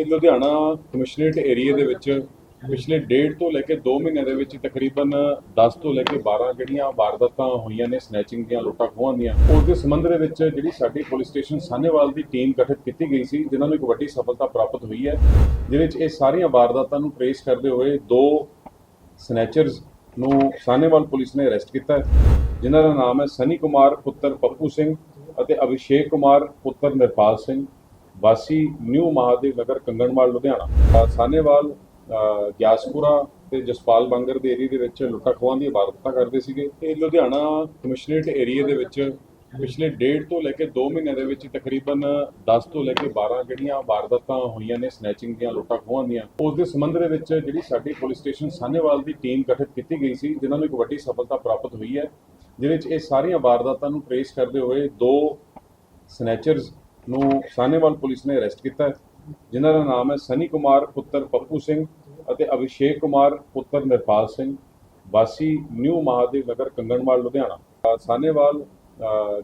ਇਹ Ludhiana commissionerate area ਦੇ ਵਿੱਚ ਪਿਛਲੇ ਡੇਢ ਤੋਂ ਲੈ ਕੇ 2 ਮਹੀਨਿਆਂ ਦੇ ਵਿੱਚ ਤਕਰੀਬਨ 10 ਤੋਂ ਲੈ ਕੇ 12 ਜਿਹੜੀਆਂ ਵਾਰਦਾਤਾਂ ਹੋਈਆਂ ਨੇ ਸਨੈਚਿੰਗ ਦੀਆਂ, ਲੁੱਟਾਂ ਖੋਹਾਂ ਦੀਆਂ ਉਸ ਦੇ ਸੰਬੰਧ ਦੇ ਵਿੱਚ ਜਿਹੜੀ ਸਾਡੀ ਪੁਲਿਸ ਸਟੇਸ਼ਨ ਸਾਹਨੇਵਾਲ ਦੀ ਟੀਮ ਗਠਿਤ ਕੀਤੀ ਗਈ ਸੀ, ਜਿਨ੍ਹਾਂ ਨੂੰ ਇੱਕ ਵੱਡੀ ਸਫਲਤਾ ਪ੍ਰਾਪਤ ਹੋਈ ਹੈ, ਜਿਹਦੇ ਵਿੱਚ ਇਹ ਸਾਰੀਆਂ ਵਾਰਦਾਤਾਂ ਨੂੰ ਟ੍ਰੇਸ ਕਰਦੇ ਹੋਏ ਦੋ ਸਨੈਚਰਸ ਨੂੰ ਸਾਹਨੇਵਾਲ ਪੁਲਿਸ ਨੇ ਅਰੈਸਟ ਕੀਤਾ ਜਿਨ੍ਹਾਂ ਦਾ ਨਾਮ ਹੈ ਸਨੀ ਕੁਮਾਰ, ਪੁੱਤਰ ਪੱਪੂ ਸਿੰਘ ਅਤੇ ਅਭਿਸ਼ੇਕ ਕੁਮਾਰ, ਪੁੱਤਰ ਨਿਰਪਾਲ ਸਿੰਘ। ਵਾਸੀ ਨਿਊ ਮਹਾਦੇਵ ਨਗਰ ਕੰਗਣਵਾਲ ਲੁਧਿਆਣਾ। ਸਾਨੇਵਾਲ ਗਿਆਸਪੁਰਾ ਤੇ ਜਸਪਾਲ ਬਾਂਗਰ ਦੇ ਏਰੀਆ ਦੇ ਵਿੱਚ ਲੁੱਟਾਂ ਖੋਹਾਂ ਦੀ ਵਾਰਦਾਤਾਂ ਕਰਦੇ ਸੀਗੇ। ਇਹ ਲੁਧਿਆਣਾ ਕਮਿਸ਼ਨਰੇਟ ਏਰੀਆ ਦੇ ਵਿੱਚ ਪਿਛਲੇ ਡੇਢ ਤੋਂ ਲੈ ਕੇ 2 ਮਹੀਨਿਆਂ ਦੇ ਵਿੱਚ ਤਕਰੀਬਨ 10 ਤੋਂ ਲੈ ਕੇ 12 ਜਿਹੜੀਆਂ ਵਾਰਦਾਤਾਂ ਹੋਈਆਂ ਨੇ, ਸਨੈਚਿੰਗ ਦੀਆਂ, ਲੁੱਟਾਂ ਖੋਹਾਂ ਦੀਆਂ, ਉਸ ਦੇ ਸੰਬੰਧ ਦੇ ਵਿੱਚ ਜਿਹੜੀ ਸਾਡੀ ਪੁਲਿਸ ਸਟੇਸ਼ਨ ਸਾਨੇਵਾਲ ਦੀ ਟੀਮ ਗਠਿਤ ਕੀਤੀ ਗਈ ਸੀ, ਜਿਨ੍ਹਾਂ ਨੂੰ ਇੱਕ ਵੱਡੀ ਸਫਲਤਾ ਪ੍ਰਾਪਤ ਹੋਈ ਹੈ, ਜਿਹਦੇ ਵਿੱਚ ਇਹ ਸਾਰੀਆਂ ਵਾਰਦਾਤਾਂ ਨੂੰ ਟ੍ਰੇਸ ਕਰਦੇ ਹੋਏ ਦੋ ਸਨੈਚਰਸ ਨੂੰ ਸਾਨੇਵਾਲ ਪੁਲਿਸ ਨੇ ਅਰੈਸਟ ਕੀਤਾ ਹੈ, ਜਿਨ੍ਹਾਂ ਦਾ ਨਾਮ ਹੈ ਸਨੀ ਕੁਮਾਰ ਪੁੱਤਰ ਪੱਪੂ ਸਿੰਘ ਅਤੇ ਅਭਿਸ਼ੇਕ ਕੁਮਾਰ ਪੁੱਤਰ ਨਿਰਪਾਲ ਸਿੰਘ, ਵਾਸੀ ਨਿਊ ਮਹਾਦੇਵ ਨਗਰ ਕੰਗਣਵਾਲ, ਲੁਧਿਆਣਾ। ਸਾਨੇਵਾਲ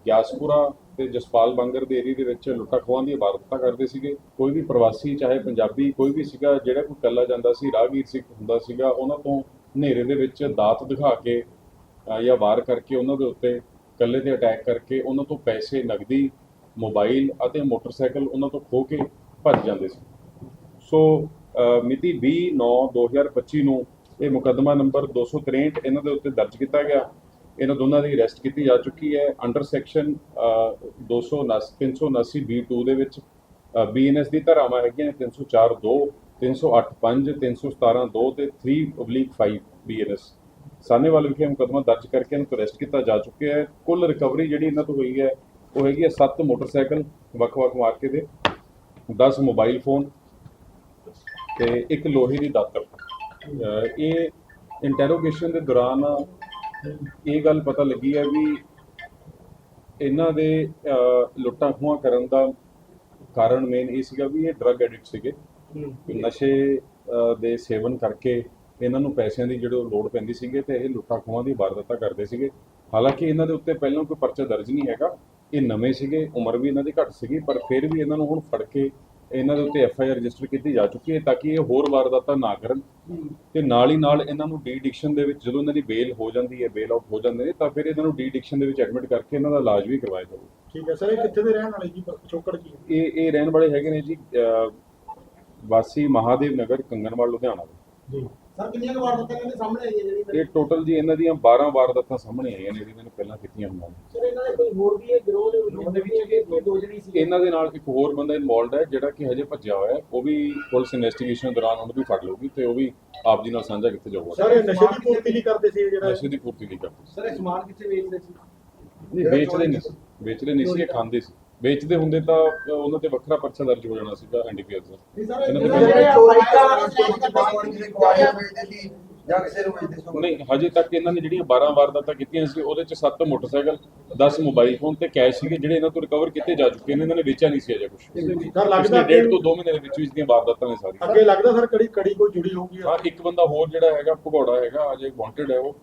ਗਿਆਸਪੁਰਾ ਤੇ ਜਸਪਾਲ ਬੰਗਰ ਦੇ ਏਰੀਆ ਦੇ ਵਿੱਚ ਲੁੱਟਾ ਖੋਹਾਂ ਦੀ ਵਾਰਦਾਤਾਂ ਕਰਦੇ ਸੀਗੇ। ਕੋਈ ਵੀ ਪ੍ਰਵਾਸੀ, ਚਾਹੇ ਪੰਜਾਬੀ, ਕੋਈ ਵੀ ਸੀਗਾ, ਜਿਹੜਾ ਕੋਈ ਕੱਲਾ ਜਾਂਦਾ ਸੀ, ਰਾਹਗੀਰ ਸੀ ਹੁੰਦਾ ਸੀਗਾ, ਉਹਨਾਂ ਤੋਂ ਹਨੇਰੇ ਦੇ ਵਿੱਚ ਦਾਤ ਦਿਖਾ ਕੇ ਜਾਂ ਵਾਰ ਕਰਕੇ ਉਹਨਾਂ ਦੇ ਉੱਤੇ ਕੱਲੇ ਤੇ ਅਟੈਕ ਕਰਕੇ ਉਹਨਾਂ ਤੋਂ ਪੈਸੇ, ਨਗਦੀ ਮੋਬਾਈਲ ਅਤੇ ਮੋਟਰਸਾਈਕਲ ਉਹਨਾਂ ਤੋਂ ਖੋ ਕੇ ਭੱਜ ਜਾਂਦੇ ਸੀ। ਸੋ ਅ, ਮਿਤੀ 20/9/2025 ਨੂੰ ਇਹ ਮੁਕੱਦਮਾ ਨੰਬਰ 263 ਇਹਨਾਂ ਦੇ ਉੱਤੇ ਦਰਜ ਕੀਤਾ ਗਿਆ। ਇਹਨਾਂ ਦੋਨਾਂ ਦੀ ਅਰੈਸਟ ਕੀਤੀ ਜਾ ਚੁੱਕੀ ਹੈ। ਅੰਡਰ ਸੈਕਸ਼ਨ 279 379 B2 ਦੇ ਵਿੱਚ ਬੀਐਨਐਸ ਦੀ ਧਾਰਾਵਾਂ ਹੈਗੀਆਂ 304 2 308 5 317 2 ਤੇ 3/5 ਬੀਐਨਐਸ ਸਾਨੇਵਾਲ ਵਿਖੇ ਮੁਕੱਦਮਾ ਦਰਜ ਕਰਕੇ ਇਹਨਾਂ ਨੂੰ ਅਰੈਸਟ ਕੀਤਾ ਜਾ ਚੁੱਕਿਆ ਹੈ। ਕੁੱਲ ਰਿਕਵਰੀ ਜਿਹੜੀ ਇਹਨਾਂ ਤੋਂ ਹੋਈ ਹੈ ਉਹ ਹੈਗੀ ਹੈ 7 ਮੋਟਰਸਾਈਕਲ ਵੱਖ-ਵੱਖ ਮਾਰਕੇ ਦੇ 10 ਮੋਬਾਈਲ ਫੋਨ ਤੇ ਇੱਕ ਲੋਹੇ ਦੀ ਦਾਤਰ। ਇਹ ਇੰਟਰੋਗੇਸ਼ਨ ਦੇ ਦੌਰਾਨ ਇਹ ਗੱਲ ਪਤਾ ਲੱਗੀ ਹੈ ਵੀ ਇਹਨਾਂ ਦੇ ਲੁੱਟਾਂ ਖੋਹਾਂ ਕਰਨ ਦਾ ਕਾਰਨ ਮੇਨ ਇਹ ਸੀਗਾ ਵੀ ਇਹ ਡਰੱਗ ਐਡਿਕਟ ਸੀਗੇ। ਨਸ਼ੇ ਦੇ ਸੇਵਨ ਕਰਕੇ ਇਹਨਾਂ ਨੂੰ ਪੈਸਿਆਂ ਦੀ ਜਿਹੜੀ ਲੋੜ ਪੈਂਦੀ ਸੀਗੇ ਤੇ ਇਹ ਲੁੱਟਾਂ ਖੋਹਾਂ ਦੀ ਵਾਰਦਾਤਾਂ ਕਰਦੇ ਸੀਗੇ। ਹਾਲਾਂਕਿ ਇਹਨਾਂ ਦੇ ਉੱਤੇ ਪਹਿਲਾਂ ਕੋਈ ਪਰਚਾ ਦਰਜ ਨਹੀਂ ਹੈਗਾ ਇਹ ਨਵੇਂ ਸੀਗੇ ਉਮਰ ਵੀ ਇਹਨਾਂ ਦੀ ਘੱਟ ਸੀਗੀ ਪਰ ਫਿਰ ਵੀ ਇਹਨਾਂ ਨੂੰ ਹੁਣ ਫੜ ਕੇ ਇਹਨਾਂ ਦੇ ਉੱਤੇ ਐਫ ਆਈ ਆਰ ਰਜਿਸਟਰ ਕੀਤੀ ਜਾ ਚੁੱਕੀ ਹੈ ਤਾਂ ਕਿ ਇਹ ਹੋਰ ਵਾਰਦਾਤਾਂ ਨਾ ਕਰਨ। ਤੇ ਨਾਲ ਹੀ ਨਾਲ ਇਹਨਾਂ ਨੂੰ ਡੀ ਐਡਿਕਸ਼ਨ ਦੇ ਵਿੱਚ ਜਦੋਂ ਇਹਨਾਂ ਦੀ ਬੇਲ ਹੋ ਜਾਂਦੀ ਹੈ ਬੇਲ ਆਊਟ ਹੋ ਜਾਂਦੇ ਨੇ ਤਾਂ ਫਿਰ ਇਹਨਾਂ ਨੂੰ ਡੀ ਐਡਿਕਸ਼ਨ ਦੇ ਵਿੱਚ ਐਡਮਿਟ ਕਰਕੇ ਇਹਨਾਂ ਦਾ ਇਲਾਜ ਵੀ ਕਰਵਾਇਆ ਜਾਊਗਾ। ਠੀਕ ਹੈ ਸਰ ਇਹ ਕਿੱਥੇ ਦੇ ਰਹਿਣ ਵਾਲੇ ਜੀ? ਚੋਕੜ ਕੀ? ਇਹ ਇਹ ਰਹਿਣ ਵਾਲੇ ਹੈਗੇ ਨੇ ਜੀ ਵਾਸੀ ਮਹਾਦੇਵ ਨਗਰ ਕੰਗਨਵਾਲ ਲੁਧਿਆਣਾ ਦੇ। ਜੀ। ਸਰ ਕਿੰਨੀਆਂ ਕੁ ਵਾਰਦਾਤਾਂ ਕਹਿੰਦੇ ਸਾਹਮਣੇ ਆਈਆਂ ਜਿਹੜੀ ਇਹ ਟੋਟਲ ਜੀ ਇਹਨਾਂ ਦੀਆਂ 12 ਵਾਰਦਾਤਾਂ ਸਾਹਮਣੇ ਆਈਆਂ ਨੇ ਜਿਹੜੀਆਂ ਨੇ ਪਹਿਲਾਂ ਕੀਤੀਆਂ ਹੋਈਆਂ ਨੇ। ਸਰ ਇਹਨਾਂ ਦੇ ਕੋਈ ਹੋਰ ਵੀ ਹੈ ਗਰੋਹ ਦੇ ਵਿੱਚ ਵਿੱਚ ਕਿ ਕੋਈ ਦੋ ਜਣੀ ਸੀ ਇਹਨਾਂ ਦੇ ਨਾਲ ਇੱਕ ਹੋਰ ਬੰਦਾ ਇਨਵੋਲਡ ਹੈ ਜਿਹੜਾ ਕਿ ਹਜੇ ਭੱਜਿਆ ਹੋਇਆ ਹੈ ਉਹ ਵੀ ਪੁਲਿਸ ਇਨਵੈਸਟੀਗੇਸ਼ਨ ਦੌਰਾਨ ਉਹਨੂੰ ਵੀ ਫੜ ਲਊਗੀ ਤੇ ਉਹ ਵੀ ਆਪ ਜੀ ਨਾਲ ਸਾਂਝਾ ਕਿੱਥੇ ਜਾਊਗਾ। ਸਰ ਇਹ ਨਸ਼ੇ ਦੀ ਪੂਰਤੀ ਲਈ ਕਰਦੇ ਸੀ ਇਹ ਜਿਹੜਾ ਨਸ਼ੇ ਦੀ ਪੂਰਤੀ ਨਹੀਂ ਕਰਦੇ। ਸਰ ਇਹ ਸਮਾਨ ਕਿੱਥੇ ਵੇਚਦੇ ਸੀ? ਨਹੀਂ ਵੇਚਦੇ ਨਹੀਂ ਸੀ। ਵੇਚਦੇ ਨਹੀਂ ਸੀ ਇਹ ਖਾਂਦੇ ਸੀ। ਵੇਚਦੇ ਹੁੰਦੇ ਤਾਂ ਉਹਨਾਂ ਤੇ ਵੱਖਰਾ ਪਰਚਾ ਦਰਜ ਹੋ ਜਾਣਾ ਸੀਗਾ ਐਨਡੀਪੀਐਸ ਦਾ। ਇਹਨਾਂ ਦੇ ਜਿਹੜੇ ਜਿਹੜੇ ਚੋਰੀ ਕਰਦੇ ਜਾਂ ਕਿਸੇ ਨੂੰ ਵੇਚਦੇ ਸੀ ਨਹੀਂ ਹਜੇ ਤੱਕ ਇਹਨਾਂ ਨੇ ਜਿਹੜੀਆਂ 12 ਵਾਰਦਾਤਾਂ ਕੀਤੀਆਂ ਸੀ ਉਹਦੇ ਚ 7 ਮੋਟਰਸਾਈਕਲ 10 ਮੋਬਾਈਲ ਫੋਨ ਤੇ ਕੈਸ਼ ਸੀਗੇ ਜਿਹੜੇ ਇਹਨਾਂ ਤੋਂ ਰਿਕਵਰ ਕੀਤੇ ਜਾ ਚੁੱਕੇ ਨੇ ਇਹਨਾਂ ਨੇ ਵੇਚਿਆ ਨਹੀਂ ਸੀ ਅਜੇ ਕੁਝ ਸਰ ਲੱਗਦਾ ਪਿਛਲੇ ਡੇਢ ਤੋਂ 2 ਮਹੀਨੇ ਦੇ ਵਿੱਚ ਵਿੱਚ ਦੀਆਂ ਵਾਰਦਾਤਾਂ ਨੇ ਸਾਰੀਆਂ। ਅੱਗੇ ਲੱਗਦਾ ਸਰ ਕੜੀ ਕੜੀ ਕੋਈ ਜੁੜੀ ਹੋਊਗੀ? ਹਾਂ ਇੱਕ ਬੰਦਾ ਹੋਰ ਜਿਹੜਾ ਹੈਗਾ ਭਗੌੜਾ ਹੈਗਾ ਅਜੇ ਵਾਂਟਡ ਹੈ ਉਹ।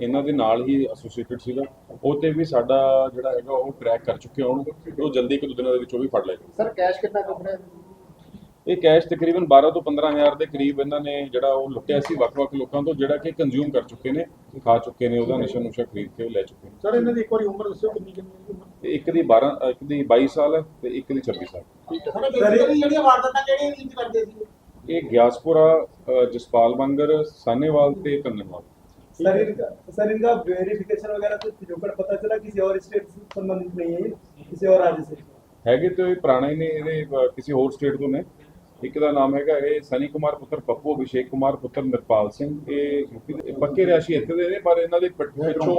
ਇਹਨਾਂ ਦੇ ਨਾਲ ਹੀ ਐਸੋਸੀਏਟਡ ਸੀਗਾ। ਉਹ ਤੇ ਵੀ ਸਾਡਾ ਜਿਹੜਾ ਹੈਗਾ ਉਹ ਟਰੈਕ ਕਰ ਚੁੱਕੇ ਹਾਂ ਉਹਨੂੰ ਉਹ ਜਲਦੀ ਇੱਕ ਦੋ ਦਿਨਾਂ ਦੇ ਵਿੱਚ ਉਹ ਵੀ ਫੜ ਲਏਗਾ ਸਰ ਕੈਸ਼ ਕਿੰਨਾ ਕੱਪੜਾ ਇਹ ਕੈਸ਼ ਤਕਰੀਬਨ 12 ਤੋਂ 15000 ਦੇ ਕਰੀਬ ਇਹਨਾਂ ਨੇ ਜਿਹੜਾ ਉਹ ਲੁੱਟਿਆ ਸੀ ਵੱਖ-ਵੱਖ ਲੋਕਾਂ ਤੋਂ ਜਿਹੜਾ ਕਿ ਕੰਜ਼ਿਊਮ ਕਰ ਚੁੱਕੇ ਨੇ ਖਾ ਚੁੱਕੇ ਨੇ ਉਹਦਾ ਨਸ਼ਾ ਨੁਸ਼ਾ ਖਰੀਦ ਕੇ ਉਹ ਲੈ ਚੁੱਕੇ ਨੇ ਸਰ ਇਹਨਾਂ ਦੀ ਇੱਕ ਵਾਰੀ ਉਮਰ ਦੱਸਿਓ ਕਿੰਨੀ ਕਿੰਨੀ ਹੈ ਉਮਰ ਤੇ ਇੱਕ ਦੀ 12 ਇੱਕ ਦੀ 22 ਸਾਲ ਹੈ ਤੇ ਇੱਕ ਦੀ 26 ਸਾਲ ਸਰ ਬੇਸਿਕਲੀ ਜਿਹੜੀਆਂ ਵਾਰਦਾਤਾਂ ਕਿਹੜੀਆਂ ਵਿੱਚ ਕਰਦੇ ਸੀ ਇਹ ਗਿਆਸਪੁਰਾ ਅ, ਜਸਪਾਲ ਬੰਗਰ ਸਾਨੇਵਾਲ ਤੇ ਕੰਗਨਵਾਲ सर इनका सर इनका वेरिफिकेशन वगैरह तो पिछोकड़ पता चला किसी और स्टेट से संबंधित नहीं है किसी और राज्य से ਹੈਗੇ ਤੇ ਇਹ ਪੁਰਾਣੇ ਨੇ ਇਹਦੇ ਅ, ਕਿਸੇ ਹੋਰ ਸਟੇਟ ਤੋਂ ਨੇ ਇੱਕ ਦਾ ਨਾਮ ਹੈਗਾ ਇਹ ਸਨੀ ਕੁਮਾਰ ਪੁੱਤਰ ਪੱਪੂ ਅਭਿਸ਼ੇਕ ਕੁਮਾਰ ਪੁੱਤਰ ਨਿਰਪਾਲ ਸਿੰਘ ਇਹ ਯੂਪੀ ਦੇ- ਇਹ ਪੱਕੇ ਰਿਹਾਸ਼ੀ ਇੱਥੇ ਦੇ ਨੇ ਪਰ ਇਹਨਾਂ ਦੇ ਪਿੱਛ- ਪਿੱਛੋਂ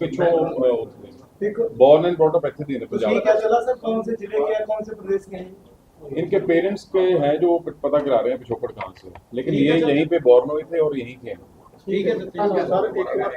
ਪਿੱਛੋਂ ਅ, ਉੱਥੇ ठीक ਬੋਰਨ ਐਂਡ ਬ੍ਰੌਟ ਅਪ ਇੱਥੇ ਦੇ ਨੇ कुछ ये ਪੰਜਾਬ क्या चला सर कौन से जिले के हैं कौन से प्रदेश के हैं इनके पेरेंट्स के हैं जो पता करा रहे हैं पिछोकड़ कहाँ से लेकिन ये यहीं पे बॉर्न हुए थे और यहीं के हैं ਠੀਕ ਹੈ ਠੀਕ ਹੈ ਸਰ ਇੱਕ ਵਾਰ